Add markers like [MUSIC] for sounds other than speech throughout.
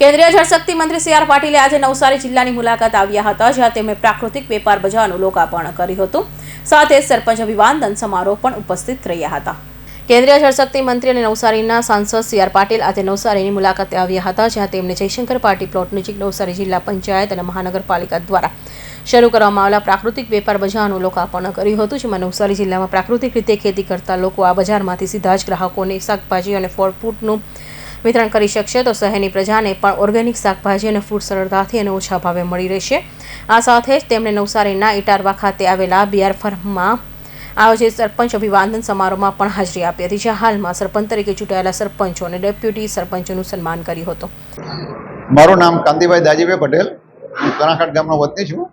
કેન્દ્રીય જળશક્તિ મંત્રી C R પાટીલે આજે નવસારી જિલ્લાની મુલાકાત આવ્યા હતા, જ્યાં તેમણે પ્રાકૃતિક વેપાર બજારનું લોકાર્પણ કર્યું હતું. સાથે સરપંચ અભિવાદન સમારોહ પણ ઉપસ્થિત રહ્યા હતા. કેન્દ્રીય જળશક્તિ મંત્રી અને નવસારીના સાંસદ સી આર પાટીલ આજે નવસારીની મુલાકાતે આવ્યા હતા, જ્યાં તેમણે જયશંકર પાર્ટી પ્લોટ નજીક નવસારી જિલ્લા પંચાયત અને મહાનગરપાલિકા દ્વારા શરૂ કરવામાં આવેલા પ્રાકૃતિક વેપાર બજારનું લોકાર્પણ કર્યું હતું, જેમાં નવસારી જિલ્લામાં પ્રાકૃતિક રીતે ખેતી કરતા લોકો આ બજારમાંથી સીધા જ ગ્રાહકોને શાકભાજી અને ફળ ફ્રૂટનું વિતરણ કરી શકશે તો શહેરની પ્રજાને પણ ઓર્ગેનિક શાકભાજી અને ફૂડ સરળતાથી અને ઓછા ભાવે મળી રહેશે. આ સાથે જ તેમણે નવસારીના ઇટારવા ખાતે આવેલા બિયાર ફર્મમાં આયોજિત સરપંચ અભિવાદન સમારોહમાં પણ હાજરી આપી હતી, જ્યાં હાલમાં સરપંચ તરીકે ચૂંટાયેલા સરપંચો અને ડેપ્યુટી સરપંચોનું સન્માન કર્યું હતું. મારું નામ કાંતિભાઈ દાજીભાઈ પટેલ. હું કણાખાટ ગામનો વતની છું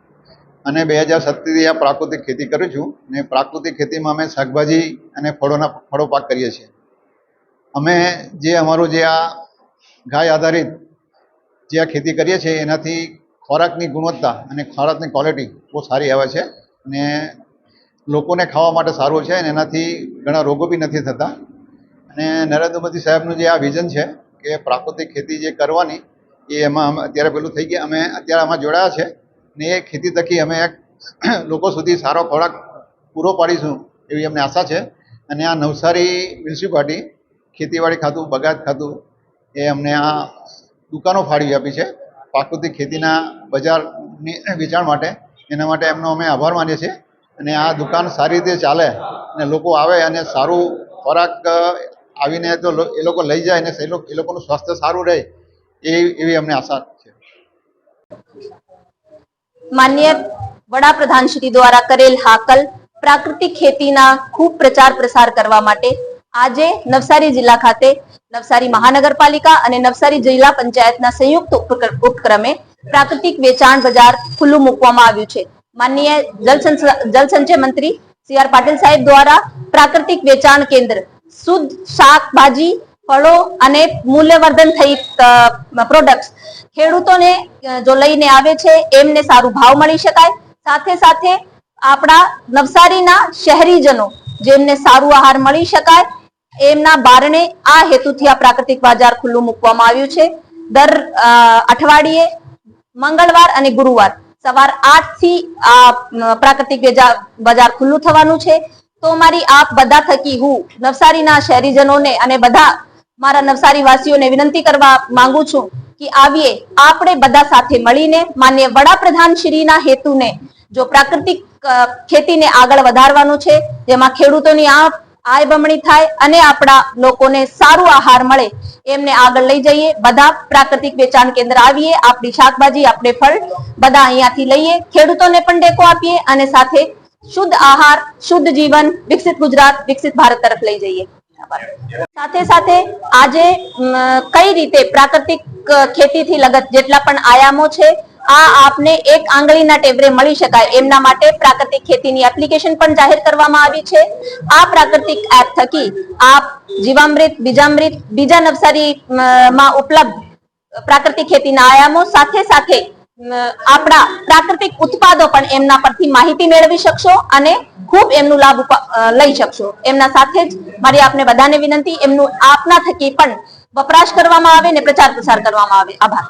અને બે હજાર સત્તરથી આ પ્રાકૃતિક ખેતી કરું છું ને પ્રાકૃતિક ખેતીમાં અમે શાકભાજી અને ફળોના ફળો પાક કરીએ છીએ. અમે જે અમારું જે આ ગાય આધારિત જે આ ખેતી કરીએ છીએ, એનાથી ખોરાકની ગુણવત્તા અને ખોરાકની ક્વોલિટી બહુ સારી આવે છે અને લોકોને ખાવા માટે સારું છે અને એનાથી ઘણા રોગો બી નથી થતા. અને નરેન્દ્ર મોદી સાહેબનું જે આ વિઝન છે કે પ્રાકૃતિક ખેતી જે કરવાની, એ એમાં અમે અત્યારે પેલું થઈ ગયા. અમે અત્યારે આમાં જોડાયા છે ને એ ખેતી થકી અમે [CLEARS THROAT] લોકો સુધી સારો ખોરાક પૂરો પાડીશું એવી અમને આશા છે. અને આ નવસારી મ્યુનિસિપાલિટી ખેતીવાડી ખાતું બગાત ખાતું એ અમને આ દુકાનો ફાળવી આપી છે. પ્રાકૃતિક ખેતીના બજારની વેચાણ માટે, એના માટે એમનો અમે આભાર માનીએ છીએ. અને આ દુકાન સારી રીતે ચાલે અને લોકો આવે અને સારું ખોરાક આવીને તો એ લોકો લઈ જાય અને એ લોકોનું સ્વાસ્થ્ય સારું રહે, એ, એવી અમને આશા છે. માન્ય વડાપ્રધાન શ્રી દ્વારા કરેલ હાકલ પ્રાકૃતિક ખેતીના ખૂબ પ્રચાર પ્રસાર કરવા માટે આજે નવસારી જિલ્લા ખાતે નવસારી મહાનગરપાલિકા અને નવસારી જિલ્લા પંચાયતના સંયુક્ત ઉપક્ર- ઉપક્રમે પ્રાકૃતિક વેચાણ બજાર ખુલ્લું મૂકવામાં આવ્યું છે. માનનીય જલ સંસ- જલ સંચય મંત્રી સી આર પાટીલ સાહેબ દ્વારા પ્રાકૃતિક વેચાણ કેન્દ્ર, શુદ્ધ શાકભાજી ફળો અને મૂલ્યવર્ધન થઈ પ્રોડક્ટ્સ ખેડૂતોને જો લઈને આવે છે, એમને સારું ભાવ મળી શકાય. સાથે સાથે આપણા નવસારીના શહેરીજનો જેમને સારું આહાર મળી શકાય એમના બારણે આ હેતુથી આ પ્રાકૃતિક બજાર ખુલ્લું મૂકવામાં આવ્યું છે. દર અઠવાડિયે મંગળવાર અને ગુરુવાર સવાર આઠથી આ પ્રાકૃતિક બજાર ખુલ્લું થવાનું છે. તો મારી આપ બધા થકી હું નવસારીના શહેરીજનોને અને બધા મારા નવસારી વાસીઓને વિનંતી કરવા માંગુ છું કે આવીએ આપણે બધા સાથે મળીને માન્ય વડાપ્રધાન શ્રીના હેતુને જો પ્રાકૃતિક ખેતીને આગળ વધારવાનું છે, જેમાં ખેડૂતોની આ આય બમણી થાય અને આપણા લોકોને સારું આહાર મળે એમને આગળ લઈ જઈએ. બધા પ્રાકૃતિક વેચાણ કેન્દ્ર આવીએ, આપણી શાકભાજી, આપણે ફળ બધા અહીંયાથી લઈએ. ખેડૂતોને પણ ટેકો આપીએ અને સાથે શુદ્ધ આહાર, શુદ્ધ જીવન, વિકસિત ગુજરાત, વિકસિત ભારત તરફ લઈ જઈએ. સાથે સાથે આજે કઈ રીતે પ્રાકૃતિક ખેતીથી લગત જેટલા પણ આયામો છે આ આપને એક આંગળીના ટેબરે મળી શકાય. એમના માટે પ્રાકૃતિક ખેતીની એપ્લિકેશન પણ જાહેર કરવામાં આવી છે. આ પ્રાકૃતિક એપ થકી આપ જીવામૃત, બીજામૃત, બીજા નવસારી માં ઉપલબ્ધ પ્રાકૃતિક ખેતીના આયામો સાથે સાથે આપણા પ્રાકૃતિક ઉત્પાદો પણ એમના પરથી માહિતી મેળવી શકશો અને ખૂબ એમનું લાભ લઈ શકશો. એમના સાથે જ મારી આપને બધાને વિનંતી. એમનું આપના થકી પણ વપરાશ કરવામાં આવે ને પ્રચાર પ્રસાર કરવામાં આવે. આભાર.